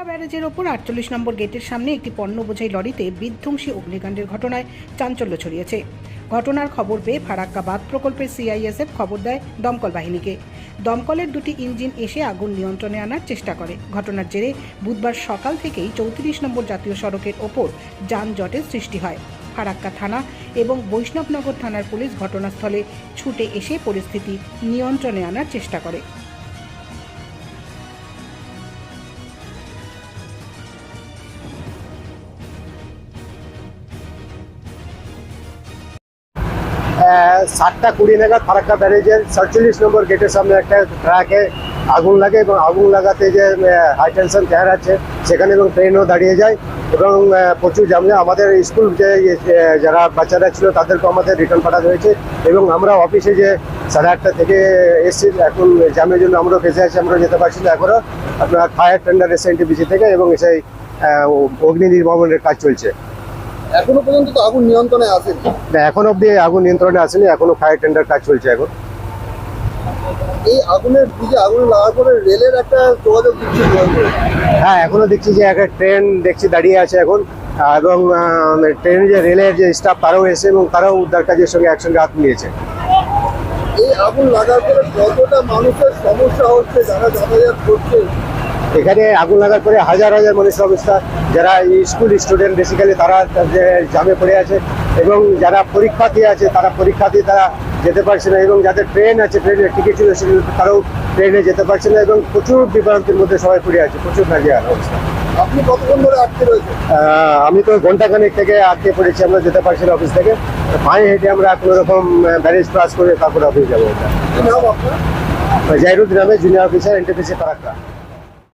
ফারাক্কা ব্যারেজের ওপর আটচল্লিশ নম্বর গেটের সামনে একটি পণ্য বোঝাই লরিতে বিধ্বংসী অগ্নিকাণ্ডের ঘটনায় চাঞ্চল্য ছড়িয়েছে। ঘটনার খবর পেয়ে ফারাক্কা বাঁধ প্রকল্পের সিআইএসএফ খবর দেয় দমকল বাহিনীকে। দমকলের দুটি ইঞ্জিন এসে আগুন নিয়ন্ত্রণে আনার চেষ্টা করে। ঘটনার জেরে বুধবার সকাল থেকেই চৌত্রিশ নম্বর জাতীয় সড়কের ওপর যানজটের সৃষ্টি হয়। ফারাক্কা থানা এবং বৈষ্ণবনগর থানার পুলিশ ঘটনাস্থলে ছুটে এসে পরিস্থিতি নিয়ন্ত্রণে আনার চেষ্টা করে। সাতটা কুড়ি নাগাদ ফারাক্কা ব্যারেজের সাতচল্লিশ নম্বর গেটের সামনে একটা ট্রাকে আগুন লাগে এবং আগুন লাগাতে যে হাই টেনশন চেয়ার আছে, সেখানে এবং ট্রেনও দাঁড়িয়ে যায় এবং প্রচুর জামলে আমাদের স্কুল যে যারা বাচ্চারা ছিল তাদেরকে আমাদের রিটার্ন পাঠাতে হয়েছে এবং আমরা অফিসে যে সাড়ে আটটা থেকে এসেছি, এখন জামের জন্য আমরাও ফেসে আছি আমরা যেতে পারছি না এখনও আপনার ফায়ার টেন্ডার এসে থেকে এবং সেই অগ্নি নির্বাপনের কাজ চলছে। এখনও পর্যন্ত তো আগুন নিয়ন্ত্রণে আসেনি। না, এখন অবধি আগুন নিয়ন্ত্রণে আসেনি এখনও ফায়ার টেন্ডার কাজ চলছে এখন। এই আগুনের আগুন লাগার পরে রেলের একটা যোগাযোগ বিচ্ছিন্ন হ্যাঁ এখনও দেখছি যে একটা ট্রেন দেখছি দাঁড়িয়ে আছে এখন এবং ট্রেনের যে রেলের যে স্টাফ তারাও এসে এবং তারাও উদ্ধার কাজের সঙ্গে একসঙ্গে হাত নিয়েছে এই আগুন লাগার পরে কতটা মানুষের সমস্যা হচ্ছে যারা যাতায়াত করছে এখানে আগুন লাগার পরে হাজার হাজার মানুষের অবস্থা। যারা স্কুল স্টুডেন্ট বেসিক্যালি তারা যে জামে পড়ে আছে এবং যারা পরীক্ষার্থী আছে তারা পরীক্ষার্থী তারা যেতে পারছে না এবং যাদের ট্রেন আছে ট্রেনের টিকিট ছিল সেগুলো তারাও ট্রেনে যেতে পারছে না এবং প্রচুর বিভ্রান্তির মধ্যে সবাই পড়ে আছে প্রচুর নাজিয়ার অবস্থা। আপনি কতক্ষণ ধরে আটকে রয়েছে আহ, আমি তো ঘণ্টা ঘন্টাখানেক থেকে আটকে পড়েছি আমরা যেতে পারছি না অফিস থেকে। পায়ে হেঁটে আমরা কোনো রকম ব্যারেজ ক্রস করে তারপরে অফিস যাব। কি নাম জুনিয়র অফিসার এনটিপিসি ফারাক্কা